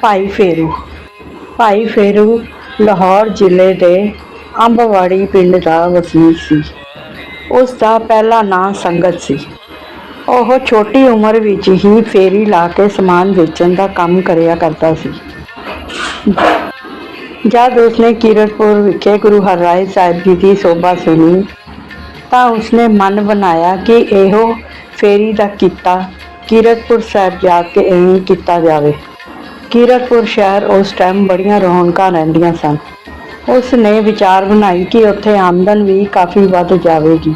ਭਾਈ ਫੇਰੂ ਭਾਈ ਫੇਰੂ ਲਾਹੌਰ ਜ਼ਿਲ੍ਹੇ ਦੇ ਅੰਬਵਾੜੀ ਪਿੰਡ ਦਾ ਵਸਨੀਕ ਸੀ। ਉਸ ਦਾ ਪਹਿਲਾ ਨਾਂ ਸੰਗਤ ਸੀ। ਉਹ ਛੋਟੀ ਉਮਰ ਵਿੱਚ ਹੀ ਫੇਰੀ ਲਾ ਕੇ ਸਮਾਨ ਵੇਚਣ ਦਾ ਕੰਮ ਕਰਿਆ ਕਰਦਾ ਸੀ। ਜਦ ਉਸਨੇ ਕੀਰਤਪੁਰ ਵਿਖੇ ਗੁਰੂ ਹਰਰਾਏ ਸਾਹਿਬ ਜੀ ਦੀ ਸੋਭਾ ਸੁਣੀ, ਤਾਂ ਉਸਨੇ ਮਨ ਬਣਾਇਆ ਕਿ ਇਹੋ ਫੇਰੀ ਦਾ ਕੀਤਾ ਕੀਰਤਪੁਰ ਸਾਹਿਬ ਜਾ ਕੇ ਇਵੇਂ ਕੀਤਾ ਜਾਵੇ। ਕੀਰਤਪੁਰ ਸ਼ਹਿਰ ਉਸ ਟਾਈਮ ਬੜੀਆਂ ਰੌਣਕਾਂ ਰਹਿੰਦੀਆਂ ਸਨ। ਉਸ ਨੇ ਵਿਚਾਰ ਬਣਾਈ ਕਿ ਉੱਥੇ ਆਮਦਨ ਵੀ ਕਾਫੀ ਵੱਧ ਜਾਵੇਗੀ।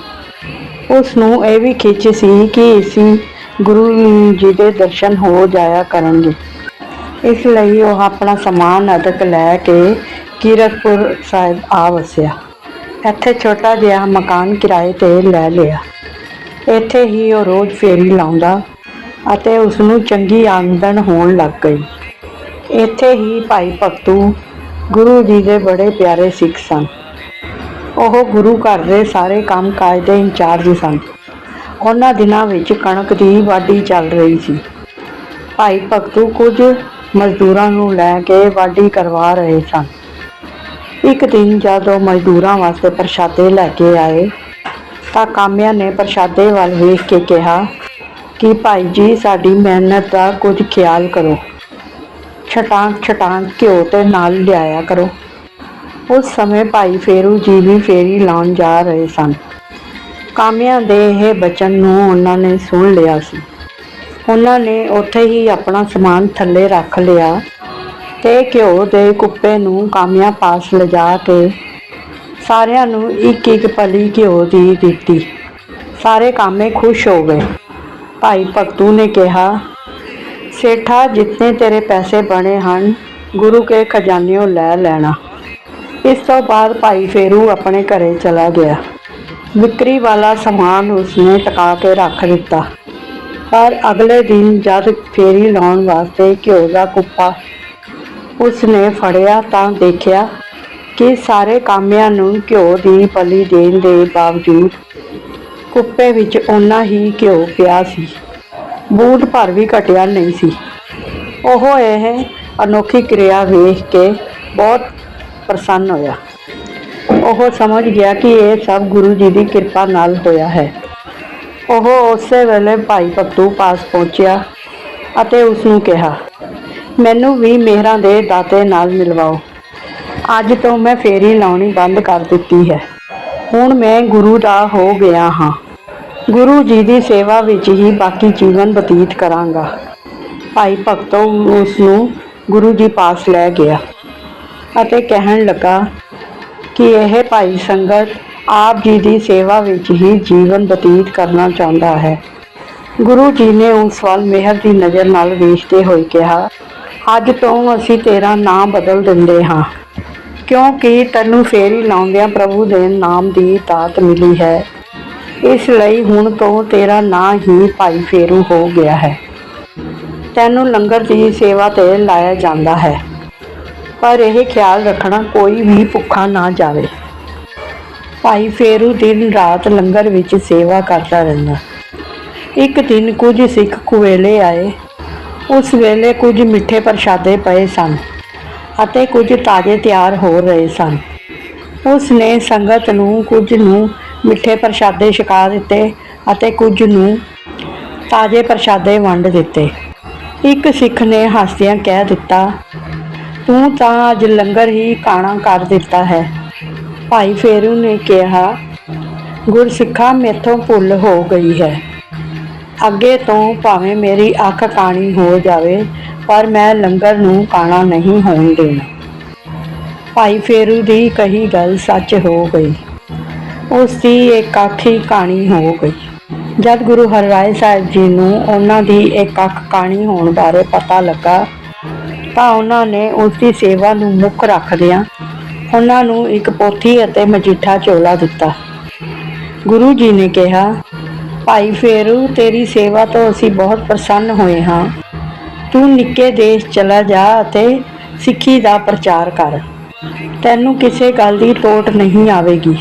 ਉਸ ਨੂੰ ਇਹ ਵੀ ਖਿੱਚ ਸੀ ਕਿ ਅਸੀਂ ਗੁਰੂ ਜੀ ਦੇ ਦਰਸ਼ਨ ਹੋ ਜਾਇਆ ਕਰਨਗੇ। ਇਸ ਲਈ ਉਹ ਆਪਣਾ ਸਮਾਨ ਅਦਕ ਲੈ ਕੇ ਕੀਰਤਪੁਰ ਸਾਹਿਬ ਆ ਵਸਿਆ। ਇੱਥੇ ਛੋਟਾ ਜਿਹਾ ਮਕਾਨ ਕਿਰਾਏ ਤੇ ਲੈ ਲਿਆ। ਇੱਥੇ ਹੀ ਉਹ ਰੋਜ਼ ਫੇਰੀ ਲਾਉਂਦਾ ਅਤੇ ਉਸ ਨੂੰ ਚੰਗੀ ਆਮਦਨ ਹੋਣ ਲੱਗ ਗਈ। ਇੱਥੇ ਹੀ ਭਾਈ ਭਗਤੂ ਗੁਰੂ ਜੀ ਦੇ ਬੜੇ ਪਿਆਰੇ ਸਿੱਖ ਸਨ। ਉਹ ਗੁਰੂ ਘਰ ਦੇ ਸਾਰੇ ਕੰਮ ਕਾਜ ਦੇ ਇੰਚਾਰਜ ਸਨ। ਉਹਨਾਂ ਦਿਨਾਂ ਵਿੱਚ ਕਣਕ ਦੀ ਵਾਢੀ ਚੱਲ ਰਹੀ ਸੀ। ਭਾਈ ਭਗਤੂ ਕੁਝ ਮਜ਼ਦੂਰਾਂ ਨੂੰ ਲੈ ਕੇ ਵਾਢੀ ਕਰਵਾ ਰਹੇ ਸਨ। ਇੱਕ ਦਿਨ ਜਦ ਉਹ ਮਜ਼ਦੂਰਾਂ ਵਾਸਤੇ ਪ੍ਰਸ਼ਾਦੇ ਲੈ ਕੇ ਆਏ, ਤਾਂ ਕਾਮਿਆਂ ਨੇ ਪ੍ਰਸ਼ਾਦੇ ਵੱਲ ਵੇਖ ਕੇ ਕਿਹਾ ਕਿ ਭਾਈ ਜੀ, ਸਾਡੀ ਮਿਹਨਤ ਦਾ ਕੁਝ ਖਿਆਲ ਕਰੋ। ਛਟਾਂਕ ਛਟਾਂਕ ਘਿਓ ਤੇ ਨਾਲ ਲਿਆਇਆ ਕਰੋ। ਉਸ ਸਮੇਂ ਭਾਈ ਫੇਰੂ ਜੀ ਵੀ ਫੇਰੀ ਲਾਉਣ ਜਾ ਰਹੇ ਸਨ। ਕਾਮਿਆਂ ਦੇ ਇਹ ਬਚਨ ਨੂੰ ਉਹਨਾਂ ਨੇ ਸੁਣ ਲਿਆ ਸੀ। ਉਹਨਾਂ ਨੇ ਉੱਥੇ ਹੀ ਆਪਣਾ ਸਮਾਨ ਥੱਲੇ ਰੱਖ ਲਿਆ ਤੇ ਘਿਓ ਦੇ ਕੁੱਪੇ ਨੂੰ ਕਾਮਿਆਂ ਪਾਸ ਲਿਜਾ ਕੇ ਸਾਰਿਆਂ ਨੂੰ ਇੱਕ ਇੱਕ ਪਲੀ ਘਿਓ ਦੀ ਦਿੱਤੀ। ਸਾਰੇ ਕਾਮੇ ਖੁਸ਼ ਹੋ ਗਏ। ਭਾਈ ਭਗਤੂ ਨੇ ਕਿਹਾ ਸੇਠਾ, ਜਿੰਨੇ ਤੇਰੇ ਪੈਸੇ ਬਣੇ ਹਨ, ਗੁਰੂ ਕੇ ਖਜ਼ਾਨਿਓਂ ਲੈ ਲੈਣਾ। ਇਸ ਤੋਂ ਬਾਅਦ ਭਾਈ ਫੇਰੂ ਆਪਣੇ ਘਰੇ ਚਲਾ ਗਿਆ। ਵਿਕਰੀ ਵਾਲਾ ਸਮਾਨ ਉਸਨੇ ਟਕਾ ਕੇ ਰੱਖ ਦਿੱਤਾ। ਪਰ ਅਗਲੇ ਦਿਨ ਜਦ ਫੇਰੀ ਲਾਉਣ ਵਾਸਤੇ ਘਿਓ ਦਾ ਕੁੱਪਾ ਉਸਨੇ ਫੜਿਆ ਤਾਂ ਦੇਖਿਆ ਕਿ ਸਾਰੇ ਕਾਮਿਆਂ ਨੂੰ ਘਿਓ ਦੀ ਪਲੀ ਦੇਣ ਦੇ ਬਾਵਜੂਦ ਕੁੱਪੇ ਵਿੱਚ ਓਨਾ ਹੀ ਘਿਓ ਪਿਆ ਸੀ। ਬੂਟ ਭਰ ਵੀ ਘਟਿਆ ਨਹੀਂ ਸੀ। ਉਹ ਇਹ ਅਨੋਖੀ ਕਿਰਿਆ ਵੇਖ ਕੇ ਬਹੁਤ ਪ੍ਰਸੰਨ ਹੋਇਆ। ਉਹ ਸਮਝ ਗਿਆ ਕਿ ਇਹ ਸਭ ਗੁਰੂ ਜੀ ਦੀ ਕਿਰਪਾ ਨਾਲ ਹੋਇਆ ਹੈ। ਉਹ ਉਸੇ ਵੇਲੇ ਭਾਈ ਭਗਤੂ ਪਾਸ ਪਹੁੰਚਿਆ ਅਤੇ ਉਸ ਨੂੰ ਕਿਹਾ, ਮੈਨੂੰ ਵੀ ਮਿਹਰਾਂ ਦੇ ਦਾਤੇ ਨਾਲ ਮਿਲਵਾਓ। ਅੱਜ ਤੋਂ ਮੈਂ ਫੇਰੀ ਲਾਉਣੀ ਬੰਦ ਕਰ ਦਿੱਤੀ ਹੈ। ਹੁਣ ਮੈਂ ਗੁਰੂ ਦਾ ਹੋ ਗਿਆ ਹਾਂ। ਗੁਰੂ ਜੀ ਦੀ ਸੇਵਾ ਵਿੱਚ ਹੀ ਬਾਕੀ ਜੀਵਨ ਬਤੀਤ ਕਰਾਂਗਾ। ਭਾਈ ਭਗਤੋ ਉਸ ਨੂੰ ਗੁਰੂ ਜੀ ਪਾਸ ਲੈ ਗਿਆ ਅਤੇ ਕਹਿਣ ਲੱਗਾ ਕਿ ਇਹ ਭਾਈ ਸੰਗਤ ਆਪ ਜੀ ਦੀ ਸੇਵਾ ਵਿੱਚ ਹੀ ਜੀਵਨ ਬਤੀਤ ਕਰਨਾ ਚਾਹੁੰਦਾ ਹੈ। ਗੁਰੂ ਜੀ ਨੇ ਉਸ ਵੱਲ ਮਿਹਰ ਦੀ ਨਜ਼ਰ ਨਾਲ ਵੇਖਦੇ ਹੋਏ ਕਿਹਾ, ਅੱਜ ਤੋਂ ਅਸੀਂ ਤੇਰਾ ਨਾਮ ਬਦਲ ਦਿੰਦੇ ਹਾਂ, ਕਿਉਂਕਿ ਤੈਨੂੰ ਫੇਰੀ ਲਾਉਂਦਿਆਂ ਪ੍ਰਭੂ ਦੇ ਨਾਮ ਦੀ ਤਾਤ ਮਿਲੀ ਹੈ। ਇਸ ਲਈ ਹੁਣ ਤੋਂ ਤੇਰਾ ਨਾਂ ਹੀ ਭਾਈ ਫੇਰੂ ਹੋ ਗਿਆ ਹੈ। ਤੈਨੂੰ ਲੰਗਰ ਦੀ ਸੇਵਾ ਤੇ ਲਾਇਆ ਜਾਂਦਾ ਹੈ। ਪਰ ਇਹ ਖਿਆਲ ਰੱਖਣਾ ਕੋਈ ਵੀ ਭੁੱਖਾ ਨਾ ਜਾਵੇ। ਭਾਈ ਫੇਰੂ ਦਿਨ ਰਾਤ ਲੰਗਰ ਵਿੱਚ ਸੇਵਾ ਕਰਦਾ ਰਹਿੰਦਾ। ਇੱਕ ਦਿਨ ਕੁਝ ਸਿੱਖ ਕੁਵੇਲੇ ਆਏ। ਉਸ ਵੇਲੇ ਕੁਝ ਮਿੱਠੇ ਪ੍ਰਸ਼ਾਦੇ ਪਏ ਸਨ ਅਤੇ ਕੁਝ ਤਾਜ਼ੇ ਤਿਆਰ ਹੋ ਰਹੇ ਸਨ। ਉਸ ਨੇ ਸੰਗਤ ਨੂੰ ਕੁਝ ਨੂੰ ਮਿੱਠੇ ਪ੍ਰਸ਼ਾਦੇ ਛਕਾ ਦਿੱਤੇ ਅਤੇ ਕੁਝ ਨੂੰ ਤਾਜ਼ੇ ਪ੍ਰਸ਼ਾਦੇ ਵੰਡ ਦਿੱਤੇ। ਇੱਕ ਸਿੱਖ ਨੇ ਹੱਸਦਿਆਂ ਕਹਿ ਦਿੱਤਾ, ਤੂੰ ਤਾਂ ਅੱਜ ਲੰਗਰ ਹੀ ਕਾਣਾ ਕਰ ਦਿੱਤਾ ਹੈ। ਭਾਈ ਫੇਰੂ ਨੇ ਕਿਹਾ ਗੁਰਸਿੱਖਾ ਮੇਥੋਂ ਭੁੱਲ ਹੋ ਗਈ ਹੈ। ਅੱਗੇ ਤੋਂ ਭਾਵੇਂ ਮੇਰੀ ਅੱਖ ਕਾਣੀ ਹੋ ਜਾਵੇ, ਪਰ ਮੈਂ ਲੰਗਰ ਨੂੰ ਕਾਣਾ ਨਹੀਂ ਹੋਣ ਦੇਣਾ ਭਾਈ ਫੇਰੂ ਦੀ ਕਹੀ ਗੱਲ ਸੱਚ ਹੋ ਗਈ। ਉਸ ਦੀ ਇੱਕ ਅੱਖ ਹੀ ਹੋ ਗਈ। ਜਦ ਗੁਰੂ ਹਰਰਾਏ ਸਾਹਿਬ ਜੀ ਨੂੰ ਉਹਨਾਂ ਦੀ ਇੱਕ ਅੱਖ ਕਾਣੀ ਹੋਣ ਬਾਰੇ ਪਤਾ ਲੱਗਾ, ਤਾਂ ਉਹਨਾਂ ਨੇ ਉਸ ਦੀ ਸੇਵਾ ਨੂੰ ਮੁੱਖ ਰੱਖਦਿਆਂ ਉਹਨਾਂ ਨੂੰ ਇੱਕ ਪੋਥੀ ਅਤੇ ਮਜੀਠਾ ਝੋਲਾ ਦਿੱਤਾ। ਗੁਰੂ ਜੀ ਨੇ ਕਿਹਾ, ਭਾਈ ਫੇਰੂ, ਤੇਰੀ ਸੇਵਾ ਤੋਂ ਅਸੀਂ ਬਹੁਤ ਪ੍ਰਸੰਨ ਹੋਏ ਹਾਂ। ਤੂੰ ਨਿੱਕੇ ਦੇਸ਼ ਚਲਾ ਜਾ ਅਤੇ ਸਿੱਖੀ ਦਾ ਪ੍ਰਚਾਰ ਕਰ। ਤੈਨੂੰ ਕਿਸੇ ਗੱਲ ਦੀ ਟੋਟ ਨਹੀਂ ਆਵੇਗੀ।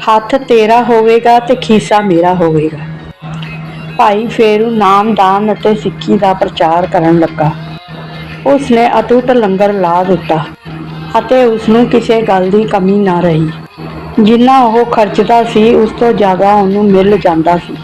ਹੱਥ ਤੇਰਾ ਹੋਵੇਗਾ ਤੇ ਖੀਸਾ ਮੇਰਾ ਹੋਵੇਗਾ। ਭਾਈ ਫੇਰੂ ਨਾਮਦਾਨ ਅਤੇ ਸਿੱਖੀ ਦਾ ਪ੍ਰਚਾਰ ਕਰਨ ਲੱਗਾ। ਉਸਨੇ ਅਟੁੱਟ ਲੰਗਰ ਲਾ ਦਿੱਤਾ ਅਤੇ ਉਸਨੂੰ ਕਿਸੇ ਗੱਲ ਦੀ ਕਮੀ ਨਾ ਰਹੀ। ਜਿੰਨਾ ਉਹ ਖਰਚਦਾ ਸੀ, ਉਸ ਤੋਂ ਜ਼ਿਆਦਾ ਉਹਨੂੰ ਮਿਲ ਜਾਂਦਾ ਸੀ।